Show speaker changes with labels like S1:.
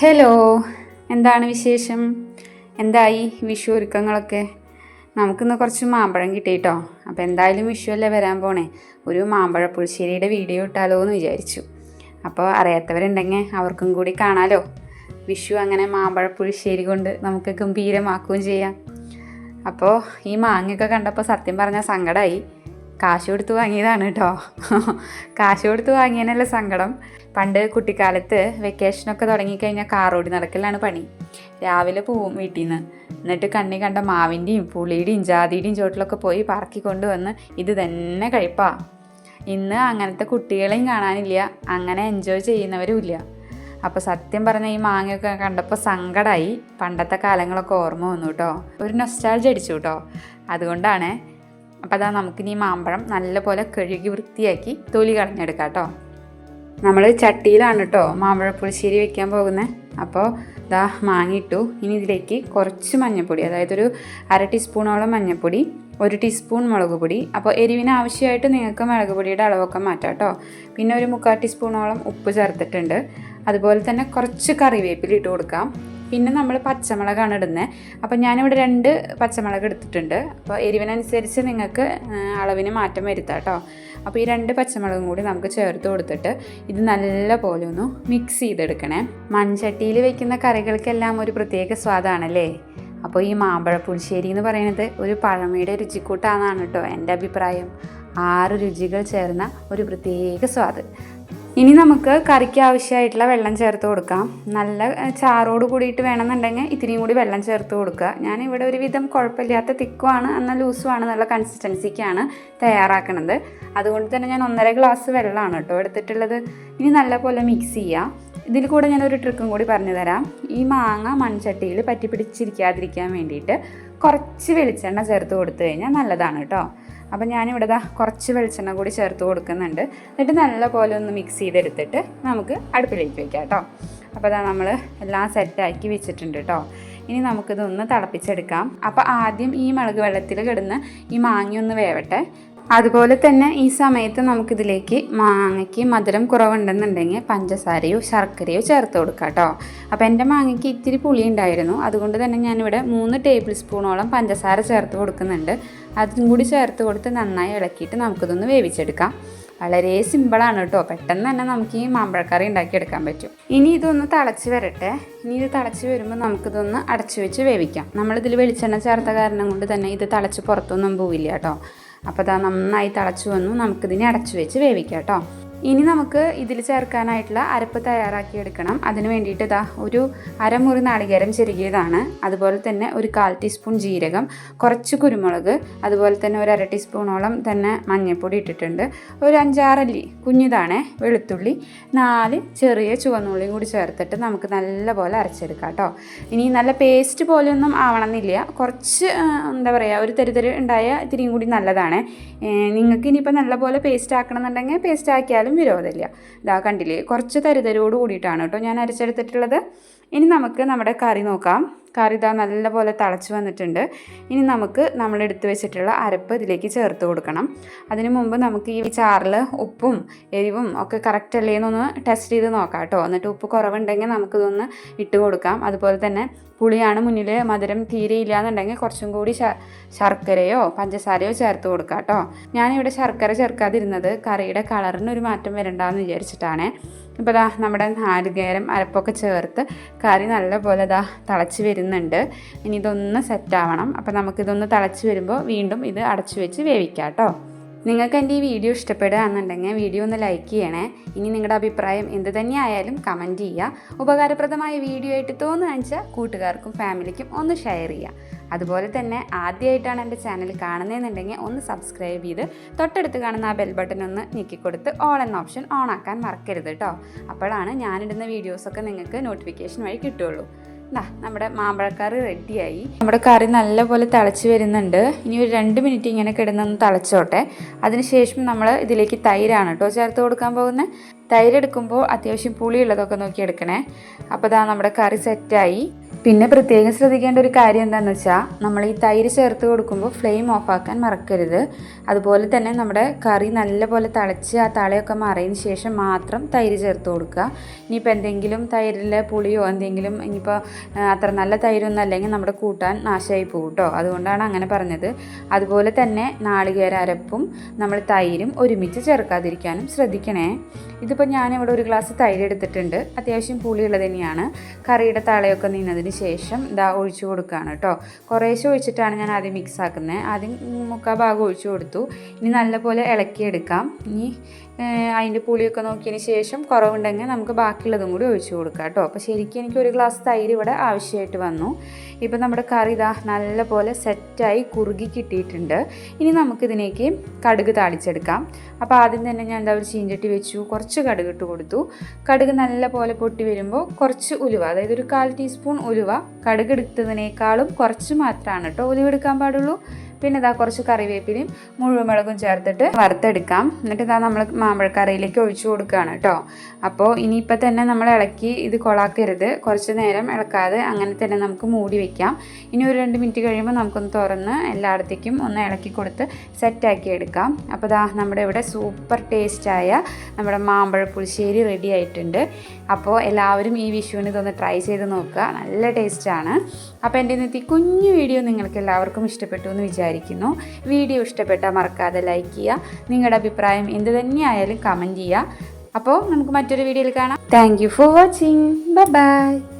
S1: Hello എന്താണ് വിശേഷം? എന്തായി വിഷു ഒരുക്കങ്ങളൊക്കെ? നമുക്കിന്ന് കുറച്ച് മാമ്പഴം കിട്ടിയിട്ടോ. അപ്പോൾ എന്തായാലും വിഷു അല്ലേ വരാൻ പോണേ? ഒരു മാമ്പഴ പുളിശ്ശേരിയുടെ വീഡിയോ ഇട്ടാലോ എന്ന് വിചാരിച്ചു. അപ്പോൾ അറിയാത്തവരുണ്ടെങ്കിൽ അവർക്കും കൂടി കാണാലോ. വിഷു അങ്ങനെ മാമ്പഴ പുളിശ്ശേരി കൊണ്ട് നമുക്ക് ഗംഭീരമാക്കുകയും ചെയ്യാം. അപ്പോൾ ഈ മാങ്ങയൊക്കെ കണ്ടപ്പോൾ സത്യം പറഞ്ഞാൽ സങ്കടമായി കാശ് കൊടുത്ത് വാങ്ങിയതാണ് കേട്ടോ. കാശ് കൊടുത്ത് വാങ്ങിയതിനല്ല സങ്കടം. പണ്ട് കുട്ടിക്കാലത്ത് വെക്കേഷനൊക്കെ തുടങ്ങിക്കഴിഞ്ഞാൽ കാറോടി നടക്കലാണ് പണി. രാവിലെ പോവും വീട്ടിൽ നിന്ന് എന്നിട്ട് കണ്ണി കണ്ട മാവിന്റെയും പുളിയുടെയും ജാതിയുടെയും ചോട്ടിലൊക്കെ പോയി പറക്കി കൊണ്ടുവന്ന് ഇത് തന്നെ കഴിപ്പാ. ഇന്ന് അങ്ങനത്തെ കുട്ടികളെയും കാണാനില്ല. അങ്ങനെ എൻജോയ് ചെയ്യുന്നവരും ഇല്ല. അപ്പോൾ സത്യം പറഞ്ഞ ഈ മാങ്ങയൊക്കെ കണ്ടപ്പോൾ സങ്കടമായി പണ്ടത്തെ കാലങ്ങളൊക്കെ ഓർമ്മ വന്നു കേട്ടോ. ഒരു നൊസ്റ്റാൾജി അടിച്ചു കേട്ടോ. അതുകൊണ്ടാണ് അപ്പോൾ അതാ നമുക്കിനി മാമ്പഴം നല്ലപോലെ കഴുകി വൃത്തിയാക്കി തൊലി കളഞ്ഞെടുക്കാം കേട്ടോ. നമ്മൾ ചട്ടിയിലാണ് കേട്ടോ മാമ്പഴപ്പുളിശ്ശേരി വെക്കാൻ പോകുന്നത്. അപ്പോൾ ഇതാ മാങ്ങിയിട്ടു. ഇനി ഇതിലേക്ക് കുറച്ച് മഞ്ഞൾപ്പൊടി അതായത് ഒരു അര ടീസ്പൂണോളം മഞ്ഞൾപ്പൊടി ഒരു ടീസ്പൂൺ മുളക് പൊടി അപ്പോൾ എരിവിന് ആവശ്യമായിട്ട് നിങ്ങൾക്ക് മുളക് പൊടിയുടെ അളവൊക്കെ മാറ്റാം കേട്ടോ. പിന്നെ ഒരു മുക്കാൽ ടീസ്പൂണോളം ഉപ്പ് ചേർത്തിട്ടുണ്ട്. അതുപോലെ തന്നെ കുറച്ച് കറിവേപ്പില ഇട്ട് കൊടുക്കാം. പിന്നെ നമ്മൾ പച്ചമുളകാണ് ഇടുന്നത് അപ്പോൾ ഞാനിവിടെ രണ്ട് പച്ചമുളക് എടുത്തിട്ടുണ്ട്. അപ്പോൾ എരിവിനനുസരിച്ച് നിങ്ങൾക്ക് അളവിന് മാറ്റം വരുത്താം കേട്ടോ അപ്പോൾ ഈ രണ്ട് പച്ചമുളകും കൂടി നമുക്ക് ചേർത്ത് കൊടുത്തിട്ട് ഇത് നല്ല പോലെ ഒന്ന് മിക്സ് ചെയ്തെടുക്കണേ. മൺചട്ടിയിൽ വെക്കുന്ന കറികൾക്കെല്ലാം ഒരു പ്രത്യേക സ്വാദാണല്ലേ? അപ്പോൾ ഈ മാമ്പഴ പുളിശ്ശേരി എന്ന് പറയുന്നത് ഒരു പഴമയുടെ രുചിക്കൂട്ടാണെന്നാണ് കേട്ടോ എന്റെ അഭിപ്രായം. ആറ് രുചികൾ ചേർന്ന ഒരു പ്രത്യേക സ്വാദ്. ഇനി നമുക്ക് കറിക്ക് ആവശ്യമായിട്ടുള്ള വെള്ളം ചേർത്ത് കൊടുക്കാം. നല്ല ചാറോട് കൂടിയിട്ട് വേണമെന്നുണ്ടെങ്കിൽ ഇത്തിരിയും കൂടി വെള്ളം ചേർത്ത് കൊടുക്കുക. ഞാൻ ഇവിടെ ഒരുവിധം കുഴപ്പമില്ലാത്ത തിക്കുമാണ് എന്നാൽ ലൂസുമാണ് എന്നുള്ള കൺസിസ്റ്റൻസിക്കാണ് തയ്യാറാക്കുന്നത് അതുകൊണ്ട് തന്നെ ഞാൻ ഒന്നര ഗ്ലാസ് വെള്ളമാണ് കേട്ടോ എടുത്തിട്ടുള്ളത്. ഇനി നല്ലപോലെ മിക്സ് ചെയ്യാം. ഇതിൽ കൂടെ ഞാനൊരു ട്രിക്കും കൂടി പറഞ്ഞു തരാം ഈ മാങ്ങ മൺചട്ടിയിൽ പറ്റി പിടിച്ചിരിക്കാതിരിക്കാൻ വേണ്ടിയിട്ട് കുറച്ച് വെളിച്ചെണ്ണ ചേർത്ത് കൊടുത്തു കഴിഞ്ഞാൽ നല്ലതാണ് കേട്ടോ. അപ്പം ഞാനിവിടെ ദാ കുറച്ച് വെളിച്ചെണ്ണ കൂടി ചേർത്ത് കൊടുക്കുന്നുണ്ട്. എന്നിട്ട് നല്ലപോലെ ഒന്ന് മിക്സ് ചെയ്തെടുത്തിട്ട് നമുക്ക് അടുപ്പിലേക്ക് വെക്കാം കേട്ടോ. അപ്പോൾ അതാ നമ്മൾ എല്ലാം സെറ്റാക്കി വെച്ചിട്ടുണ്ട് കേട്ടോ. ഇനി നമുക്കിതൊന്ന് തിളപ്പിച്ചെടുക്കാം. അപ്പോൾ ആദ്യം ഈ മുളക് വെള്ളത്തിൽ കിടന്ന് ഈ മാങ്ങ ഒന്ന് വേവട്ടെ. അതുപോലെ തന്നെ ഈ സമയത്ത് നമുക്കിതിലേക്ക് മാങ്ങയ്ക്ക് മധുരം കുറവുണ്ടെന്നുണ്ടെങ്കിൽ പഞ്ചസാരയോ ശർക്കരയോ ചേർത്ത് കൊടുക്കാം കേട്ടോ. അപ്പോൾ എന്റെ മാങ്ങയ്ക്ക് ഇത്തിരി പുളി ഉണ്ടായിരുന്നു അതുകൊണ്ട് തന്നെ ഞാനിവിടെ മൂന്ന് ടേബിൾ സ്പൂണോളം പഞ്ചസാര ചേർത്ത് കൊടുക്കുന്നുണ്ട്. അതും കൂടി ചേർത്ത് കൊടുത്ത് നന്നായി ഇളക്കിയിട്ട് നമുക്കിതൊന്ന് വേവിച്ചെടുക്കാം. വളരെ സിമ്പിളാണ് കേട്ടോ. പെട്ടെന്ന് തന്നെ നമുക്ക് ഈ മാമ്പഴക്കറി ഉണ്ടാക്കിയെടുക്കാൻ പറ്റും. ഇനി ഇതൊന്ന് തിളച്ച് വരട്ടെ. ഇനി ഇത് തിളച്ച് വരുമ്പോൾ നമുക്കിതൊന്ന് അടച്ചു വെച്ച് വേവിക്കാം. നമ്മളിതിൽ വെളിച്ചെണ്ണ ചേർത്ത കാരണം കൊണ്ട് തന്നെ ഇത് തിളച്ച് പുറത്തൊന്നും പോവില്ല കേട്ടോ. അപ്പോൾ അതാ നന്നായി തിളച്ച് വന്നു. നമുക്കിതിനെ അടച്ചു വെച്ച് വേവിക്കാം കേട്ടോ. ഇനി നമുക്ക് ഇതിൽ ചേർക്കാനായിട്ടുള്ള അരപ്പ് തയ്യാറാക്കി എടുക്കണം അതിന് വേണ്ടിയിട്ട് ഇതാ ഒരു അരമുറി നാളികേരം ചെരുകിയതാണ്. അതുപോലെ തന്നെ ഒരു കാൽ ടീസ്പൂൺ ജീരകം കുറച്ച് കുരുമുളക് അതുപോലെ തന്നെ ഒരു അര ടീസ്പൂണോളം തന്നെ മഞ്ഞൾപ്പൊടി ഇട്ടിട്ടുണ്ട്. ഒരു അഞ്ചാറല്ലി കുഞ്ഞിതാണേ വെളുത്തുള്ളി നാല് ചെറിയ ചുവന്നുള്ളിയും കൂടി ചേർത്തിട്ട് നമുക്ക് നല്ലപോലെ അരച്ചെടുക്കാം കേട്ടോ. ഇനി നല്ല പേസ്റ്റ് പോലെയൊന്നും ആവണമെന്നില്ല. കുറച്ച് എന്താ പറയുക ഒരു തെരുതെരു ഉണ്ടായ ഇത്തിരിയും കൂടി നല്ലതാണ്. നിങ്ങൾക്ക് ഇനിയിപ്പോൾ നല്ലപോലെ പേസ്റ്റ് ആക്കണമെന്നുണ്ടെങ്കിൽ പേസ്റ്റ് ആക്കിയാലും വിരോധമില്ല. ഇതാ കണ്ടില്ലേ? കുറച്ച് തരിതരോട് കൂടിയിട്ടാണ് കേട്ടോ ഞാൻ അരച്ചെടുത്തിട്ടുള്ളത്. ഇനി നമുക്ക് നമ്മുടെ കറി നോക്കാം. കറി ഇതാ നല്ലപോലെ തിളച്ച് വന്നിട്ടുണ്ട്. ഇനി നമുക്ക് നമ്മൾ എടുത്തു വെച്ചിട്ടുള്ള അരപ്പ് ഇതിലേക്ക് ചേർത്ത് കൊടുക്കണം. അതിനു മുമ്പ് നമുക്ക് ഈ ചാറിൽ ഉപ്പും എരിവും ഒക്കെ കറക്റ്റ് അല്ലേ എന്നൊന്ന് ടെസ്റ്റ് ചെയ്ത് നോക്കാം കേട്ടോ. എന്നിട്ട് ഉപ്പ് കുറവുണ്ടെങ്കിൽ നമുക്കിതൊന്ന് ഇട്ട് കൊടുക്കാം. അതുപോലെ തന്നെ പുളിയാണ് മുന്നിൽ മധുരം തീരെ ഇല്ലാന്നുണ്ടെങ്കിൽ കുറച്ചും കൂടി ശർക്കരയോ പഞ്ചസാരയോ ചേർത്ത് കൊടുക്കാം കേട്ടോ. ഞാനിവിടെ ശർക്കര ചേർക്കാതിരുന്നത് കറിയുടെ കളറിന് ഒരു മാറ്റം വരണ്ടെന്ന് വിചാരിച്ചിട്ടാണ്. ഇപ്പോൾ ദാ നമ്മുടെ നാലുകേരം അരപ്പൊക്കെ ചേർത്ത് കറി നല്ലപോലെ ദാ തിളച്ച് വരുന്നുണ്ട്. ഇനി ഇതൊന്ന് സെറ്റാവണം അപ്പോൾ നമുക്കിതൊന്ന് തിളച്ച് വരുമ്പോൾ വീണ്ടും ഇത് അടച്ചു വെച്ച് വേവിക്കാം കേട്ടോ. നിങ്ങൾക്ക് എന്റെ ഈ വീഡിയോ ഇഷ്ടപ്പെടുകയാണെന്നുണ്ടെങ്കിൽ വീഡിയോ ഒന്ന് ലൈക്ക് ചെയ്യണേ. ഇനി നിങ്ങളുടെ അഭിപ്രായം എന്ത് തന്നെയായാലും കമന്റ് ചെയ്യുക. ഉപകാരപ്രദമായ വീഡിയോ ആയിട്ട് തോന്നുകയെന്ന് വെച്ചാൽ കൂട്ടുകാർക്കും ഫാമിലിക്കും ഒന്ന് ഷെയർ ചെയ്യുക. അതുപോലെ തന്നെ ആദ്യമായിട്ടാണ് എന്റെ ചാനൽ കാണുന്നതെന്നുണ്ടെങ്കിൽ ഒന്ന് സബ്സ്ക്രൈബ് ചെയ്ത് തൊട്ടടുത്ത് കാണുന്ന ആ ബെൽ ബട്ടൺ ഒന്ന് ഞെക്കിക്കൊടുത്ത് ഓൾ എന്ന ഓപ്ഷൻ ഓൺ ആക്കാൻ മറക്കരുത് കേട്ടോ അപ്പോഴാണ് ഞാനിടുന്ന വീഡിയോസൊക്കെ നിങ്ങൾക്ക് നോട്ടിഫിക്കേഷൻ വഴി കിട്ടുള്ളൂ. ദാ നമ്മുടെ മാമ്പഴക്കറി റെഡിയായി നമ്മുടെ കറി നല്ലപോലെ തിളച്ച് വരുന്നുണ്ട്. ഇനി ഒരു രണ്ട് മിനിറ്റ് ഇങ്ങനെ കിടന്നൊന്ന് തിളച്ചോട്ടെ. അതിനുശേഷം നമ്മൾ ഇതിലേക്ക് തൈരാണ് കേട്ടോ ചേർത്ത് കൊടുക്കാൻ പോകുന്നത്. തൈരെടുക്കുമ്പോൾ അത്യാവശ്യം പുളിയുള്ളതൊക്കെ നോക്കി എടുക്കണേ അപ്പോൾ ദാ നമ്മുടെ കറി സെറ്റായി പിന്നെ പ്രത്യേകം ശ്രദ്ധിക്കേണ്ട ഒരു കാര്യം എന്താണെന്ന് വെച്ചാൽ നമ്മൾ ഈ തൈര് ചേർത്ത് കൊടുക്കുമ്പോൾ ഫ്ലെയിം ഓഫാക്കാൻ മറക്കരുത്. അതുപോലെ തന്നെ നമ്മുടെ കറി നല്ലപോലെ തിളച്ച് ആ തളയൊക്കെ മാറിയതിന് ശേഷം മാത്രം തൈര് ചേർത്ത് കൊടുക്കുക. ഇനിയിപ്പോൾ എന്തെങ്കിലും തൈരിലെ പുളിയോ എന്തെങ്കിലും ഇനിയിപ്പോൾ അത്ര നല്ല തൈരൊന്നും അല്ലെങ്കിൽ നമ്മുടെ കൂട്ടാൻ നാശമായി പോകും കേട്ടോ. അതുകൊണ്ടാണ് അങ്ങനെ പറഞ്ഞത്. അതുപോലെ തന്നെ നാളികേര അരപ്പും നമ്മൾ തൈരും ഒരുമിച്ച് ചേർക്കാതിരിക്കാനും ശ്രദ്ധിക്കണേ. ഇതിപ്പോൾ ഞാനിവിടെ ഒരു ഗ്ലാസ് തൈര് എടുത്തിട്ടുണ്ട്. അത്യാവശ്യം പുളിയുള്ളത് തന്നെയാണ്. കറിയുടെ തളയൊക്കെ നിന്നതിന് ശേഷം ഇതാ ഒഴിച്ചു കൊടുക്കുകയാണ് കേട്ടോ. കുറേശ്ശെ ഒഴിച്ചിട്ടാണ് ഞാൻ ആദ്യം മിക്സ് ആക്കുന്നത്. ആദ്യം മുക്കാൽ ഭാഗം ഒഴിച്ചു കൊടുത്തു. ഇനി നല്ലപോലെ ഇളക്കിയെടുക്കാം. ഇനി അതിന്റെ പുളിയൊക്കെ നോക്കിയതിന് ശേഷം കുറവുണ്ടെങ്കിൽ നമുക്ക് ബാക്കിയുള്ളതും കൂടി ഒഴിച്ചു കൊടുക്കാം കേട്ടോ. അപ്പോൾ ശരിക്കും എനിക്ക് ഒരു ഗ്ലാസ് തൈര് ഇവിടെ ആവശ്യമായിട്ട് വന്നു. ഇപ്പം നമ്മുടെ കറി ഇതാ നല്ലപോലെ സെറ്റായി കുറുകി കിട്ടിയിട്ടുണ്ട്. ഇനി നമുക്കിതിലേക്ക് കടുക് താളിച്ചെടുക്കാം. അപ്പോൾ ആദ്യം തന്നെ ഞാൻ എന്താ ഒരു ചീഞ്ചട്ടി വെച്ചു. കുറച്ച് കടുക് ഇട്ട് കൊടുത്തു. കടുക് നല്ലപോലെ പൊട്ടി വരുമ്പോൾ കുറച്ച് ഉലുവ അതായത് ഒരു കാൽ ടീസ്പൂൺ ഉലുവ കടുക് എടുത്തതിനേക്കാളും കുറച്ച് മാത്രമാണ് കേട്ടോ ഉലുവ എടുക്കാൻ പാടുള്ളൂ. പിന്നെ ഇതാ കുറച്ച് കറിവേപ്പിലയും മുഴുവൻ ചേർത്തിട്ട് വറുത്തെടുക്കാം. എന്നിട്ട് ഇതാ നമ്മൾ മാമ്പഴക്കറിയിലേക്ക് ഒഴിച്ചു കൊടുക്കുകയാണ് കേട്ടോ. അപ്പോൾ ഇനിയിപ്പോൾ തന്നെ നമ്മൾ ഇളക്കി ഇത് കൊളാക്കരുത്. കുറച്ച് നേരം ഇളക്കാതെ അങ്ങനെ തന്നെ നമുക്ക് മൂടി വയ്ക്കാം ഇനി ഒരു രണ്ട് മിനിറ്റ് കഴിയുമ്പോൾ നമുക്കൊന്ന് തുറന്ന് എല്ലായിടത്തേക്കും ഒന്ന് ഇളക്കി കൊടുത്ത് സെറ്റാക്കി എടുക്കാം. അപ്പോൾ ഇതാ നമ്മുടെ ഇവിടെ സൂപ്പർ ടേസ്റ്റായ നമ്മുടെ മാമ്പഴ പുളിശ്ശേരി റെഡി ആയിട്ടുണ്ട്. അപ്പോൾ എല്ലാവരും ഈ വിഷുവിന് ഇതൊന്ന് ട്രൈ ചെയ്ത് നോക്കുക. നല്ല ടേസ്റ്റാണ് അപ്പോൾ എന്റെ ഇന്നത്തെ കുഞ്ഞു വീഡിയോ നിങ്ങൾക്ക് എല്ലാവർക്കും ഇഷ്ടപ്പെട്ടു എന്ന് വിചാരിക്കുന്നു. വീഡിയോ ഇഷ്ടപ്പെട്ടാൽ മറക്കാതെ ലൈക്ക് ചെയ്യുക. നിങ്ങളുടെ അഭിപ്രായം എന്ത് തന്നെയായാലും കമന്റ് ചെയ്യുക. അപ്പോൾ നമുക്ക് മറ്റൊരു വീഡിയോയിൽ കാണാം. Thank for watching bye bye